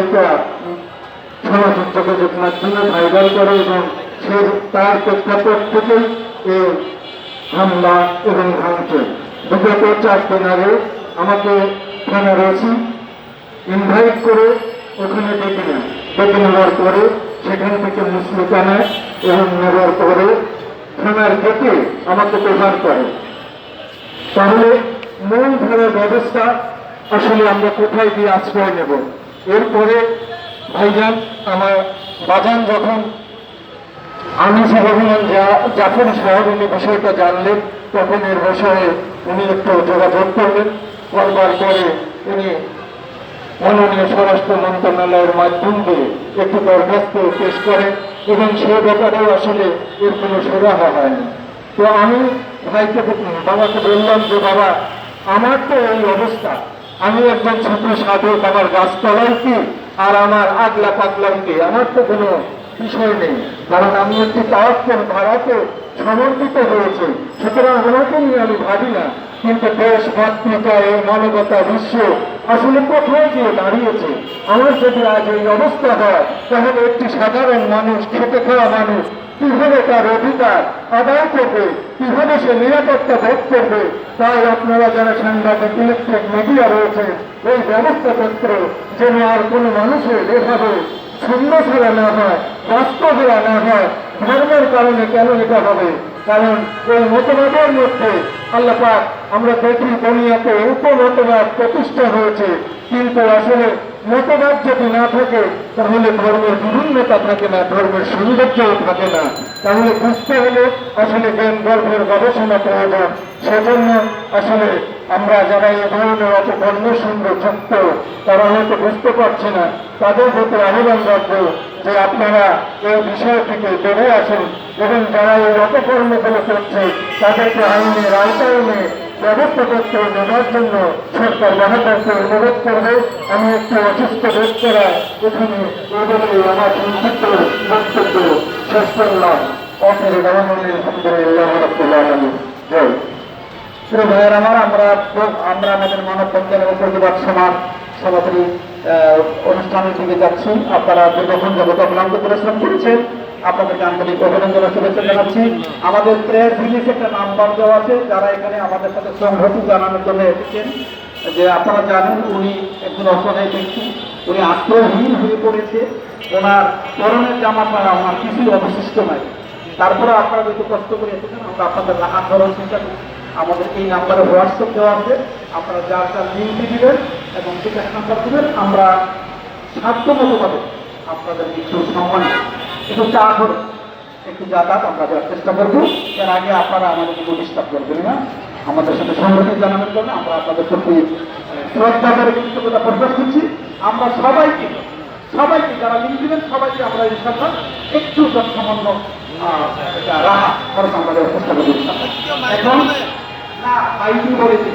এইটা সামাজিক যোগাযোগ মাধ্যমে ভাইরাল করে এবং সে তার প্রেক্ষাপট থেকে এই হামলা এবং ভাঙচুর। বিগত চার দিন আগে আমাকে থানা রয়েছে। ইনভাইট করে ওখানে ডেকে নেয়। ডেকে নেওয়ার পরে সেখান থেকে মুসলিক এবং নেওয়ার পরে থানার গেটে আমাকে প্রদান করে। তাহলে মূল ধারা ব্যবস্থা আসলে আমরা কোথায় গিয়ে আশ্রয় নেব? এরপরে ভাইজান আমার বাজান যখন আমি রহমান জাফর সাহেব উনি বিষয়টা জানলেন, তখন এর বিষয়ে উনি একটু যোগাযোগ করলেন। করবার পরে উনি মাননীয় স্বরাষ্ট্র মন্ত্রণালয়ের মাধ্যম দিয়ে একটি দরখাস্ত পেশ করেন এবং সে ব্যাপারেও আসলে এর কোনো সুরাহা হয়নি। তো আমি ভাইকে বাবাকে বললাম যে, বাবা, আমার তো এই অবস্থা। আমি একজন ছোট সাধক, আমার গাছ চলাইছি আর আমার আগলা কে আমার তো কোনো বিষয় নেই। কারণ আমি একটি তাওয়াক্কল ধারাতে সমর্পিত হয়েছে। সুতরাং আমাকে নিয়ে আমি ভাবি না। কিন্তু দেশ মাতৃকা এই মানবতা বিশ্ব। আসলে কোথায় গিয়ে দাঁড়িয়েছে? আমার যদি আজ এই অবস্থা হয়, তাহলে একটি সাধারণ মানুষ খেতে খাওয়া মানুষ, কীভাবে তার অধিকার আদায় করবে? কীভাবে সে নিরাপত্তা ভোগ করবে? তাই আপনারা যারা সাংবাদিক, ইলেকট্রিক মিডিয়া রয়েছে এই ব্যবস্থাপত্র যেন আর কোনো মানুষের এভাবে শূন্য ছাড়া না হয় বাস্তবেরা না হয়, ধর্মের কারণে কেন এটা হবে? কারণ ওই মতবাদের মধ্যে আল্লাপাক আমরা দেখি দুনিয়াতে উপমতবাদ প্রতিষ্ঠা হয়েছে। কিন্তু আসলে মতবাদ যদি না থাকে, তাহলে ধর্মের বিভিন্নতা থাকে না, ধর্মের সৌন্দর্যও থাকে না। তাহলে বুঝতে হলে আসলে জ্ঞান গর্ভের গবেষণা প্রয়োজন সেজন্য আসলে আমরা যারা এ ধরনের অপকর্মের সঙ্গে যুক্ত, তারা হয়তো বুঝতে পারছে না। তাদের প্রতি আহ্বান রাখব যে আপনারা এই বিষয় থেকে বেরিয়ে আসুন এবং যারা এই অপকর্মগুলো করছে, তাদেরকে আইনের আওতায় ব্যবস্থা করতে নেওয়ার জন্য সরকার মহাকাশকে অনুরোধ করবে। আমি একটু অসুস্থ বোধ এখানে এই বলে আমার সংক্ষিপ্ত বক্তব্য শেষ করলাম। ভাইয়ের আমার, আমরা আমরা আমাদের মানববন্ধন এবং প্রতিবাদ সমাজ সভাপতি অনুষ্ঠানের দিকে যাচ্ছি। আপনারা দীর্ঘক্ষণ যাবত অক্লান্ত পরিশ্রম করেছেন। আপনাদেরকে আন্তরিক অভিনন্দন শুভেচ্ছা জানাচ্ছি। আমাদের প্রেয়ার ভিলেজ একটা নাম্বার দেওয়া আছে, যারা এখানে আমাদের সাথে সংহতি জানানোর জন্য এসেছেন, যে আপনারা জানেন উনি একজন অসহায় ব্যক্তি, উনি আত্মহীন হয়ে পড়েছে। ওনার পরনের জামা ছাড়া ওনার কিছুই অবশিষ্ট নাই। তারপরে আপনারা যদি কষ্ট করে এসেছেন, আমরা আপনাদের হাত ধরার চেষ্টা আমাদের এই নাম্বারে হোয়াটসঅ্যাপ দেওয়া আছে। আপনারা যার যার লিঙ্ক দিবেন এবং বিকাশ নাম্বার দিবেন, আমরা সাধ্যমতোভাবে আপনাদের কিছু সম্মান একটু চা করে একটু যাতায়াত আমরা দেওয়ার চেষ্টা করব। এর আগে আপনারা আমাদের কোনো ডিস্টার্ব করবেন না। আমাদের সাথে সংগঠন জানানোর জন্য আমরা আপনাদের প্রতি শ্রদ্ধা করে কৃতজ্ঞতা প্রকাশ করছি। আমরা সবাইকে সবাইকে যারা লিঙ্ক দিবেন, সবাইকে আমরা ইনশাল্লাহ একটু যৎসামান্য রাহা খরচ আমরা চেষ্টা করব। এখন, না আইনি বলেছি